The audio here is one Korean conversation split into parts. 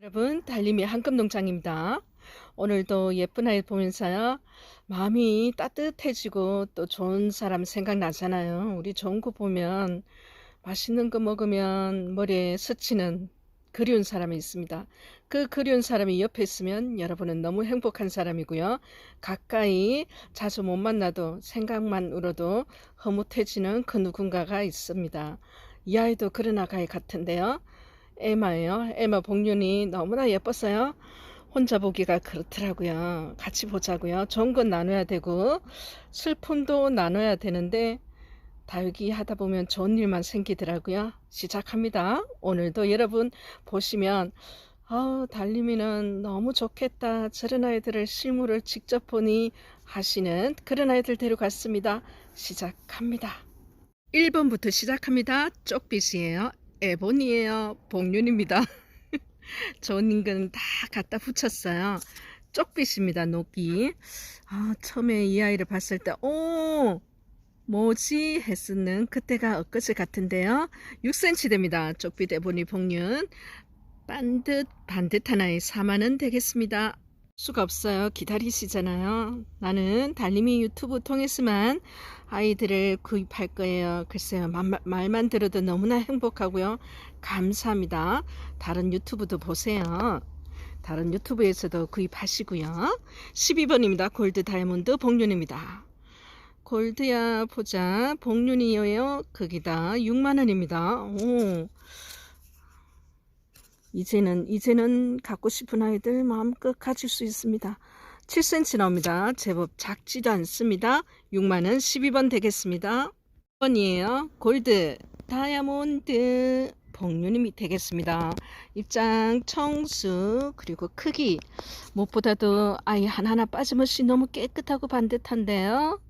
여러분 달림이 한금농장입니다. 오늘도 예쁜 아이 보면서요 마음이 따뜻해지고 또 좋은 사람 생각나잖아요. 우리 좋은 거 보면 맛있는 거 먹으면 머리에 스치는 그리운 사람이 있습니다. 그 그리운 사람이 옆에 있으면 여러분은 너무 행복한 사람이고요. 가까이 자주 못 만나도 생각만으로도 흐뭇해지는 그 누군가가 있습니다. 이 아이도 그런 아가이 같은데요. 에마예요. 에마 복륜이 너무나 예뻤어요. 혼자 보기가 그렇더라고요. 같이 보자고요. 좋은 건 나눠야 되고 슬픔도 나눠야 되는데 다육이 하다 보면 좋은 일만 생기더라고요. 시작합니다. 오늘도 여러분 보시면 아, 달림이는 너무 좋겠다. 저런 아이들을 실물을 직접 보니 하시는 그런 아이들 데려갔습니다. 시작합니다. 1번부터 시작합니다. 쪽빛이에요. 에본이에요. 복륜입니다. 좋은 인근 다 갖다 붙였어요. 쪽빛입니다. 녹이. 아, 처음에 이 아이를 봤을 때, 오, 뭐지? 했었는 그때가 엊그제 같은데요. 6cm 됩니다. 쪽빛 에보니 복륜. 반듯, 반듯한 아이 4만원 되겠습니다. 수가 없어요. 기다리시잖아요. 나는 달림이 유튜브 통해서만 아이들을 구입할 거예요. 글쎄요. 말, 말만 들어도 너무나 행복하고요. 감사합니다. 다른 유튜브도 보세요. 다른 유튜브에서도 구입하시고요. 12번입니다. 골드 다이아몬드 복륜입니다. 골드야 보자. 복륜이에요. 거기다 6만원입니다. 오. 이제는 이제는 갖고 싶은 아이들 마음껏 가질 수 있습니다. 7cm 나옵니다. 제법 작지도 않습니다. 6만원 12번 되겠습니다. 번이에요. 골드 다이아몬드 복륜임이 되겠습니다. 입장 청수 그리고 크기 무엇보다도 아이 하나하나 빠짐없이 너무 깨끗하고 반듯한데요.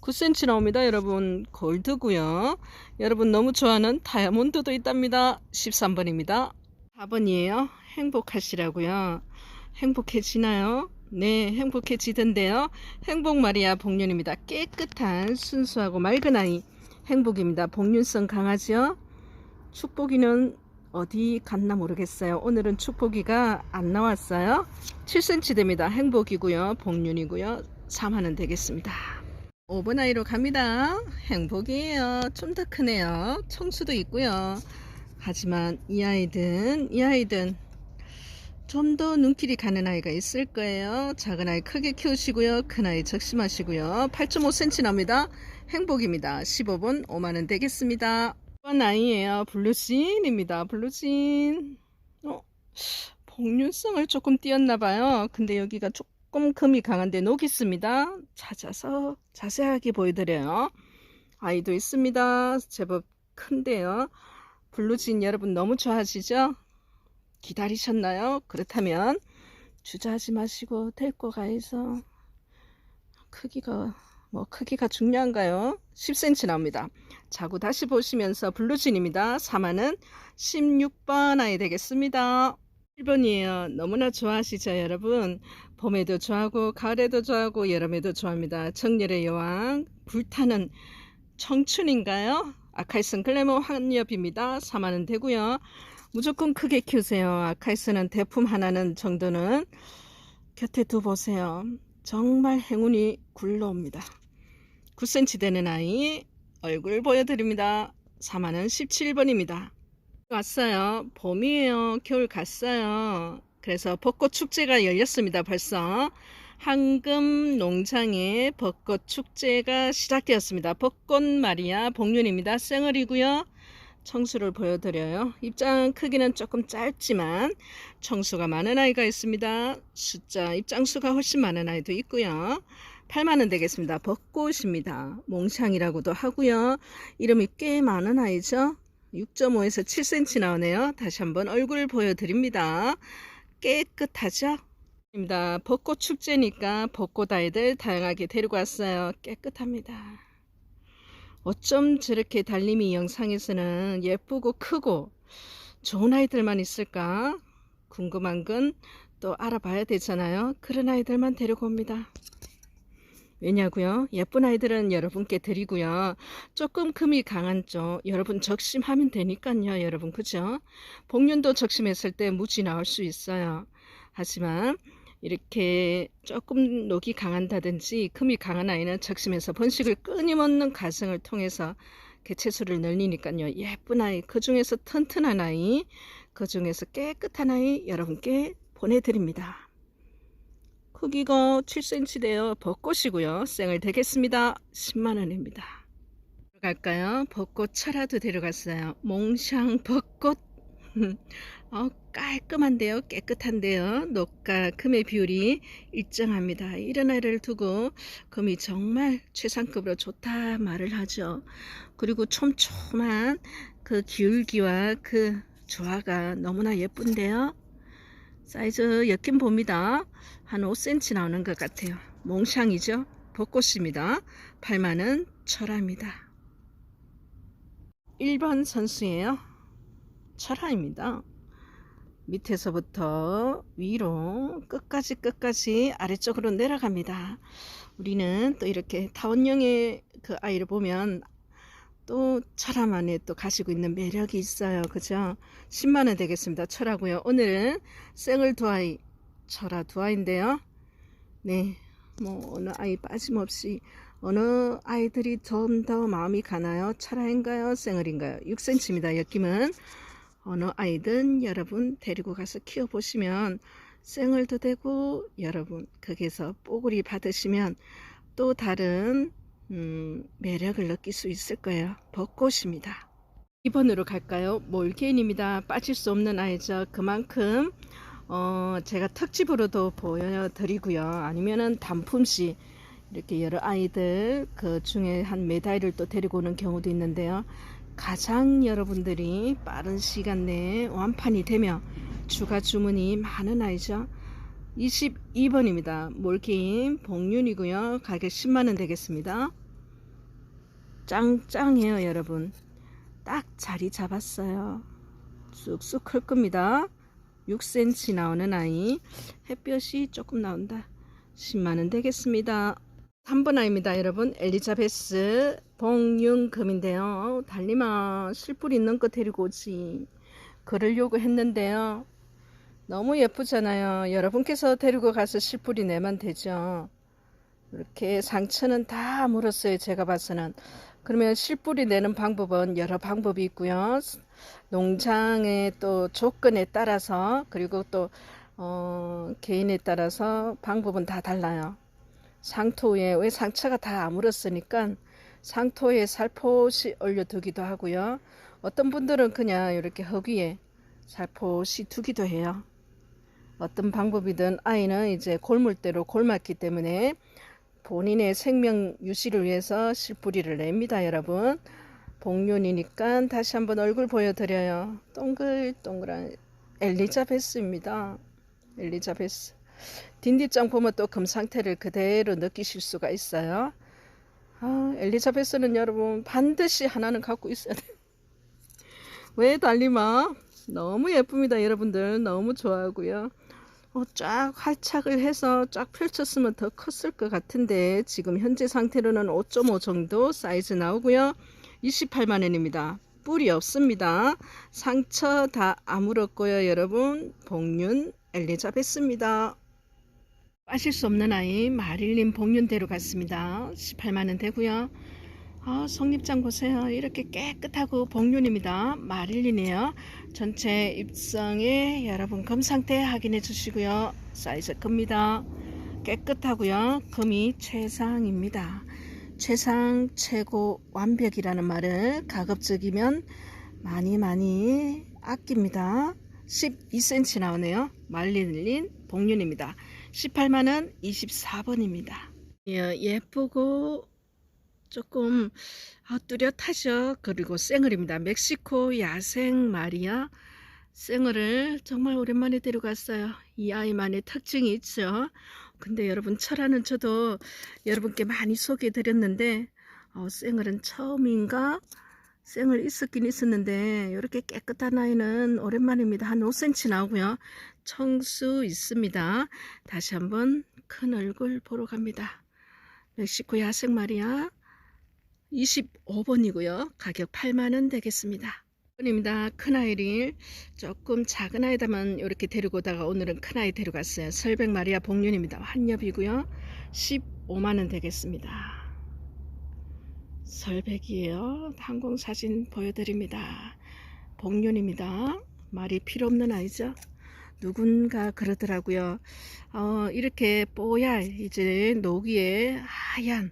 9cm 나옵니다. 여러분 골드고요. 여러분 너무 좋아하는 다이아몬드도 있답니다. 13번입니다. 4번이에요. 행복하시라고요. 행복해지나요? 네, 행복해지던데요. 행복 마리아 복륜입니다. 깨끗한 순수하고 맑은 아이 행복입니다. 복륜성 강하죠? 축복이는 어디 갔나 모르겠어요. 오늘은 축복이가 안 나왔어요. 7cm 됩니다. 행복이고요. 복륜이고요. 4만원 되겠습니다. 5번 아이로 갑니다. 행복이에요. 좀 더 크네요. 청수도 있고요. 하지만 이 아이든 이 아이든 좀 더 눈길이 가는 아이가 있을 거예요. 작은 아이 크게 키우시고요. 큰 아이 적심하시고요. 8.5cm 납니다. 행복입니다. 15번 5만원 되겠습니다. 이번 아이예요. 블루진입니다. 블루진. 어, 복륜성을 조금 띄었나봐요. 근데 여기가 조금 금이 강한데 녹이 있습니다. 찾아서 자세하게 보여드려요. 아이도 있습니다. 제법 큰데요. 블루진 여러분 너무 좋아하시죠? 기다리셨나요? 그렇다면 주저하지 마시고 데리고 가서 크기가 뭐 크기가 중요한가요? 10cm 나옵니다. 자고 다시 보시면서 블루진입니다. 4만은 16번 아이 되겠습니다. 1번이에요. 너무나 좋아하시죠 여러분? 봄에도 좋아하고 가을에도 좋아하고 여름에도 좋아합니다. 정열의 여왕 불타는 청춘인가요? 아카이슨 글래머 한엽입니다. 4만원 되고요. 무조건 크게 키우세요. 아카이스는 대품 하나는 정도는 곁에 두보세요. 정말 행운이 굴러옵니다. 9cm 되는 아이 얼굴 보여드립니다. 4만원 17번입니다. 왔어요. 봄이에요. 겨울 갔어요. 그래서 벚꽃 축제가 열렸습니다. 벌써. 황금 농장의 벚꽃 축제가 시작되었습니다. 벚꽃 마리아 복륜입니다. 생얼이고요. 청수를 보여드려요. 입장 크기는 조금 짧지만 청수가 많은 아이가 있습니다. 숫자 입장수가 훨씬 많은 아이도 있고요. 8만원 되겠습니다. 벚꽃입니다. 몽샹이라고도 하고요. 이름이 꽤 많은 아이죠. 6.5에서 7cm 나오네요. 다시 한번 얼굴 보여드립니다. 깨끗하죠? 입니다. 벚꽃 축제니까 벚꽃 아이들 다양하게 데리고 왔어요. 깨끗합니다. 어쩜 저렇게 달림이 영상에서는 예쁘고 크고 좋은 아이들만 있을까? 궁금한 건 또 알아봐야 되잖아요. 그런 아이들만 데리고 옵니다. 왜냐고요? 예쁜 아이들은 여러분께 드리고요. 조금 금이 강한 쪽 여러분 적심하면 되니까요. 여러분 그죠? 복륜도 적심했을 때 무지 나올 수 있어요. 하지만 이렇게 조금 녹이 강한다든지 금이 강한 아이는 적심해서 번식을 끊임없는 과정을 통해서 개체수를 늘리니까요. 예쁜 아이, 그 중에서 튼튼한 아이, 그 중에서 깨끗한 아이 여러분께 보내드립니다. 크기가 7cm래요. 벚꽃이고요. 생을 되겠습니다. 10만원입니다. 갈까요? 벚꽃 철화도 데려갔어요. 몽샹 벚꽃. 어, 깔끔한데요. 깨끗한데요. 녹과 금의 비율이 일정합니다. 이런 아이를 두고 금이 정말 최상급으로 좋다 말을 하죠. 그리고 촘촘한 그 기울기와 그 조화가 너무나 예쁜데요. 사이즈 엮인 봅니다. 한 5cm 나오는 것 같아요. 몽샹이죠. 벚꽃입니다. 8만원 철화입니다. 1번 선수예요. 철화입니다. 밑에서부터 위로 끝까지 끝까지 아래쪽으로 내려갑니다. 우리는 또 이렇게 타원형의 그 아이를 보면 또 철화만에 또 가지고 있는 매력이 있어요. 그죠? 10만원 되겠습니다. 철하고요. 오늘은 생을 두 아이, 철화 두 아이인데요. 네. 뭐, 어느 아이 빠짐없이 어느 아이들이 좀 더 마음이 가나요? 철화인가요? 생을인가요? 6cm입니다. 엮임은. 어느 아이든 여러분 데리고 가서 키워보시면 생을도 되고 여러분 거기서 뽀글이 받으시면 또 다른 음, 매력을 느낄 수 있을 거예요. 벚꽃입니다. 2번으로 갈까요? 몰개인입니다. 빠질 수 없는 아이죠. 그만큼 어, 제가 특집으로도 보여드리고요. 아니면은 단품시 이렇게 여러 아이들 그 중에 한 메다이를 또 데리고 오는 경우도 있는데요. 가장 여러분들이 빠른 시간 내에 완판이 되며 추가 주문이 많은 아이죠. 22번입니다. 몰게임 복륜이고요. 가격 10만원 되겠습니다. 짱짱해요 여러분. 딱 자리 잡았어요. 쑥쑥 클 겁니다. 6cm 나오는 아이. 햇볕이 조금 나온다. 10만원 되겠습니다. 3번 아이입니다 여러분. 엘리자베스 봉윤금인데요. 달리마 실뿔 있는 거 데리고 오지. 그러려고 했는데요. 너무 예쁘잖아요. 여러분께서 데리고 가서 실뿔이 내면 되죠. 이렇게 상처는 다 물었어요. 제가 봐서는. 그러면 실뿔이 내는 방법은 여러 방법이 있고요. 농장의 또 조건에 따라서 그리고 또 어, 개인에 따라서 방법은 다 달라요. 상토에 왜 상처가 다 아물었으니까 상토에 살포시 올려두기도 하고요. 어떤 분들은 그냥 이렇게 허기에 살포시 두기도 해요. 어떤 방법이든 아이는 이제 골물대로 골맞기 때문에 본인의 생명 유지를 위해서 실뿌리를 냅니다, 여러분. 복륜이니까 다시 한번 얼굴 보여드려요. 동글동글한 엘리자베스입니다. 엘리자베스. 딘디짱 보면 또 금 상태를 그대로 느끼실 수가 있어요. 아, 엘리자베스는 여러분 반드시 하나는 갖고 있어야 돼요. 왜 달리마? 너무 예쁩니다, 여러분들. 너무 좋아하고요. 어, 쫙 활착을 해서 쫙 펼쳤으면 더 컸을 것 같은데 지금 현재 상태로는 5.5 정도 사이즈 나오고요. 28만원입니다. 뿔이 없습니다. 상처 다 아물었고요. 여러분 복륜 엘리자베스입니다. 빠질 수 없는 아이 마릴린 복륜대로 갔습니다. 18만원 되고요. 아, 성립장 보세요. 이렇게 깨끗하고 복륜입니다. 마릴린이에요. 전체 입성에 여러분 금 상태 확인해 주시고요. 사이즈 큽니다. 깨끗하고요. 금이 최상입니다. 최상 최고 완벽이라는 말을 가급적이면 많이 많이 아낍니다. 12cm 나오네요. 말릴린 복륜입니다. 18만원 24번입니다. 예, 예쁘고 조금 아, 뚜렷하죠. 그리고 생얼입니다. 멕시코 야생 마리아 생얼을 정말 오랜만에 데려갔어요. 이 아이만의 특징이 있죠. 근데 여러분 철화는 저도 여러분께 많이 소개해 드렸는데 어, 생얼은 처음인가? 생을 있었긴 있었는데 이렇게 깨끗한 아이는 오랜만입니다. 한 5cm 나오고요. 청수 있습니다. 다시 한번 큰 얼굴 보러 갑니다. 멕시코 야생 마리아 25번이고요. 가격 8만원 되겠습니다. 입니다. 큰아이를 조금 작은 아이다만 이렇게 데리고 오다가 오늘은 큰아이 데려갔어요. 설백 마리아 복륜입니다. 환엽이고요. 15만원 되겠습니다. 설백이에요. 항공사진 보여드립니다. 복륜입니다. 말이 필요 없는 아이죠. 누군가 그러더라고요. 어, 이렇게 뽀얄 이제 노기에 하얀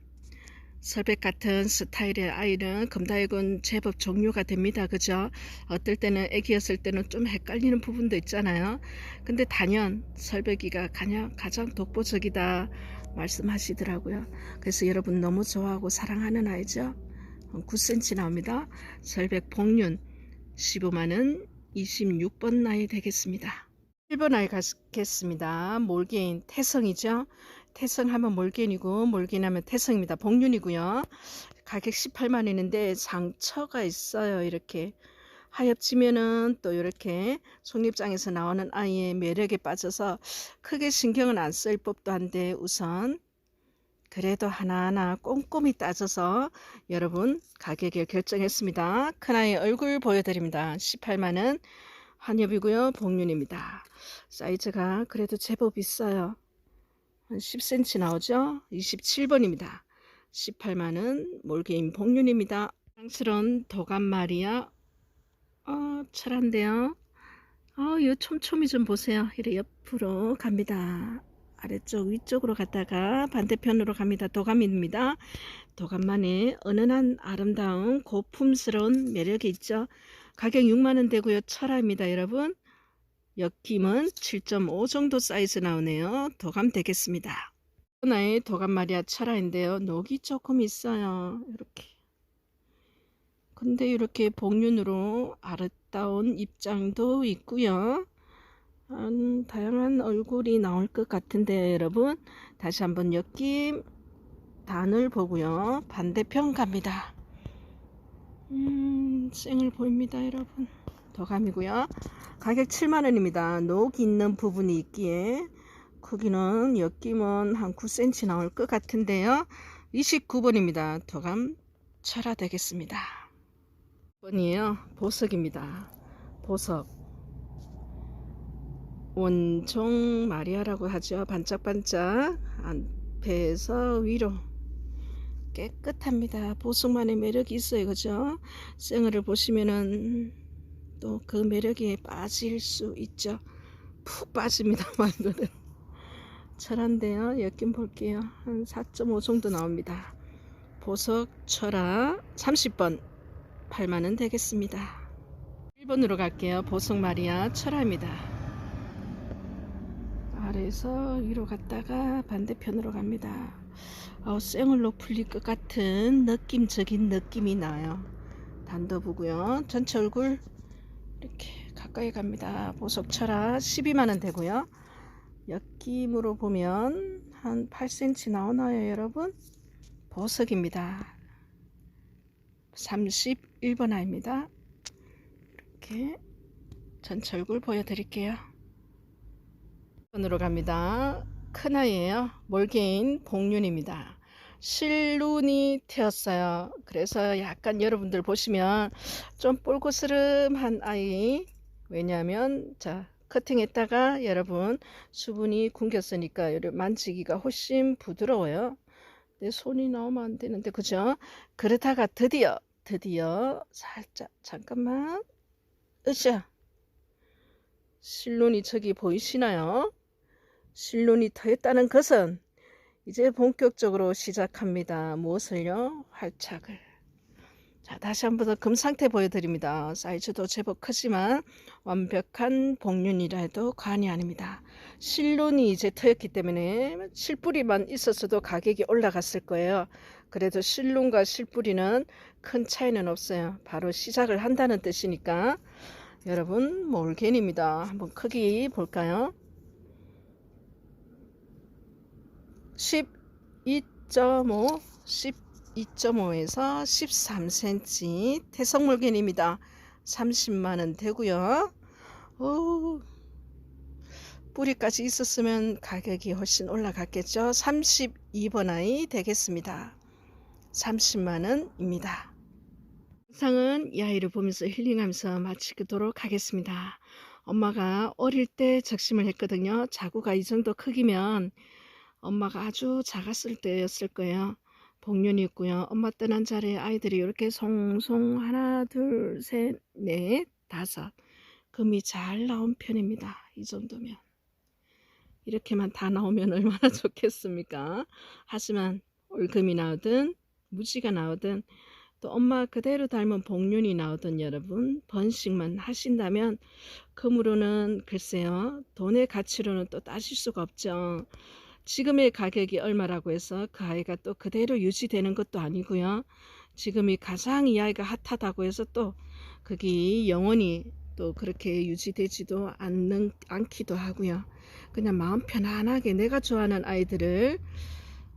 설백 같은 스타일의 아이는 금다육은 제법 종류가 됩니다. 그죠? 어떨 때는 애기였을 때는 좀 헷갈리는 부분도 있잖아요. 근데 단연 설백이가 가장 독보적이다 말씀하시더라고요. 그래서 여러분 너무 좋아하고 사랑하는 아이죠. 9cm 나옵니다. 설백 복륜 15만원 26번 나이 되겠습니다. 1번 아이 가겠습니다. 몰개인 태성이죠. 태성하면 몰개인이고 몰개인하면 태성입니다. 복륜이고요. 가격 18만 원인데 상처가 있어요. 이렇게 하엽지면은 또 이렇게 속립장에서 나오는 아이의 매력에 빠져서 크게 신경은 안 쓸 법도 한데 우선 그래도 하나하나 꼼꼼히 따져서 여러분 가격을 결정했습니다. 큰아이 얼굴 보여드립니다. 18만원 환엽이고요. 복륜입니다. 사이즈가 그래도 제법 있어요. 한 10cm 나오죠? 27번입니다. 18만원 몰개인 복륜입니다. 사랑스러운 도감 마리아 어, 철한데요. 어, 이 촘촘히 좀 보세요. 이래 옆으로 갑니다. 아래쪽 위쪽으로 갔다가 반대편으로 갑니다. 도감입니다. 도감만의 은은한 아름다운 고품스러운 매력이 있죠. 가격 6만원 되고요. 철화입니다. 여러분. 엮임은 7.5 정도 사이즈 나오네요. 도감 되겠습니다. 하나의 도감 마리아 철화인데요. 녹이 조금 있어요. 이렇게. 근데 이렇게 복륜으로 아름다운 입장도 있고요. 음, 다양한 얼굴이 나올 것 같은데 여러분 다시 한번 엮임 단을 보고요. 반대편 갑니다. 음, 쌩을 보입니다, 여러분. 더감이고요. 가격 7만원입니다. 녹 있는 부분이 있기에 크기는 엮임은 한 9cm 나올 것 같은데요. 29번입니다. 더감 철화 되겠습니다. 번이에요. 보석입니다. 보석. 원종 마리아라고 하죠. 반짝반짝 앞에서 위로 깨끗합니다. 보석만의 매력이 있어요. 그죠? 생얼을 보시면은 또 그 매력에 빠질 수 있죠. 푹 빠집니다. 말 그대로. 철한데요. 엮임 볼게요. 한 4.5 정도 나옵니다. 보석 철화 30번 8만원 되겠습니다. 1번으로 갈게요. 보석 마리아 철화입니다. 아래에서 위로 갔다가 반대편으로 갑니다. 어, 쌩얼로 풀릴 것 같은 느낌적인 느낌이 나요. 단도 보고요. 전체 얼굴 이렇게 가까이 갑니다. 보석 철화 12만원 되고요. 엮임으로 보면 한 8cm 나오나요 여러분? 보석입니다. 31번 아입니다. 이렇게 전체 얼굴 보여드릴게요. 번으로 갑니다. 큰 아이예요. 몰개인 복륜입니다. 실눈이 튀었어요. 그래서 약간 여러분들 보시면 좀 볼고스름한 아이. 왜냐하면 자 커팅했다가 여러분 수분이 굶겼으니까 만지기가 훨씬 부드러워요. 내 손이 나오면 안 되는데 그죠? 그러다가 드디어 드디어 살짝 잠깐만 으쌰 실눈이 저기 보이시나요? 실눈이 터했다는 것은 이제 본격적으로 시작합니다. 무엇을요? 활착을. 자, 다시 한 번 더 금 상태 보여드립니다. 사이즈도 제법 크지만 완벽한 복륜이라 해도 과언이 아닙니다. 실눈이 이제 터였기 때문에 실뿌리만 있었어도 가격이 올라갔을 거예요. 그래도 실눈과 실뿌리는 큰 차이는 없어요. 바로 시작을 한다는 뜻이니까 여러분 몰겐입니다. 한번 크기 볼까요? 12.5, 12.5에서 13cm 태성물견입니다. 30만원 되고요. 오, 뿌리까지 있었으면 가격이 훨씬 올라갔겠죠. 32번 아이 되겠습니다. 30만 원입니다. 영상은 이 아이를 보면서 힐링하면서 마치도록 하겠습니다. 엄마가 어릴 때 적심을 했거든요. 자구가 이 정도 크기면 엄마가 아주 작았을 때였을 거예요. 복륜이 있고요. 엄마 떠난 자리에 아이들이 이렇게 송송 하나, 둘, 셋, 넷, 다섯. 금이 잘 나온 편입니다. 이 정도면. 이렇게만 다 나오면 얼마나 좋겠습니까? 하지만 올금이 나오든 무지가 나오든 또 엄마 그대로 닮은 복륜이 나오든 여러분 번식만 하신다면 금으로는 글쎄요 돈의 가치로는 또 따질 수가 없죠. 지금의 가격이 얼마라고 해서 그 아이가 또 그대로 유지되는 것도 아니고요. 지금이 가장 이 아이가 핫하다고 해서 또 그게 영원히 또 그렇게 유지되지도 않는 않기도 하고요. 그냥 마음 편안하게 내가 좋아하는 아이들을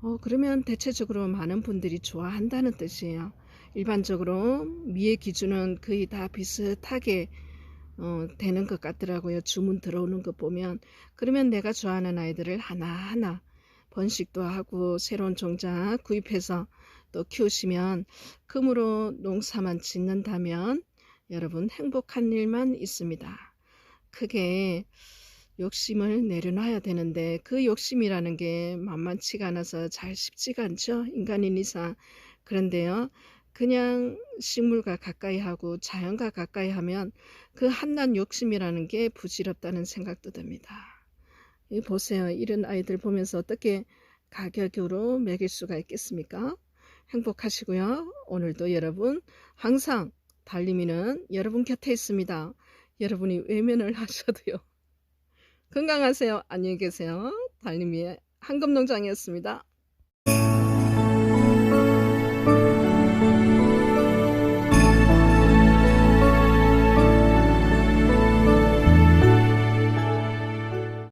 어, 그러면 대체적으로 많은 분들이 좋아한다는 뜻이에요. 일반적으로 미의 기준은 거의 다 비슷하게 어, 되는 것 같더라고요. 주문 들어오는 거 보면. 그러면 내가 좋아하는 아이들을 하나하나 번식도 하고 새로운 종자 구입해서 또 키우시면 금으로 농사만 짓는다면 여러분 행복한 일만 있습니다. 크게 욕심을 내려놔야 되는데 그 욕심이라는 게 만만치가 않아서 잘 쉽지가 않죠. 인간인 이상. 그런데요. 그냥 식물과 가까이 하고 자연과 가까이 하면 그 한낱 욕심이라는 게 부질없다는 생각도 듭니다. 이 보세요. 이런 아이들 보면서 어떻게 가격으로 매길 수가 있겠습니까? 행복하시고요. 오늘도 여러분 항상 달림이는 여러분 곁에 있습니다. 여러분이 외면을 하셔도요. 건강하세요. 안녕히 계세요. 달림이의 한금농장이었습니다.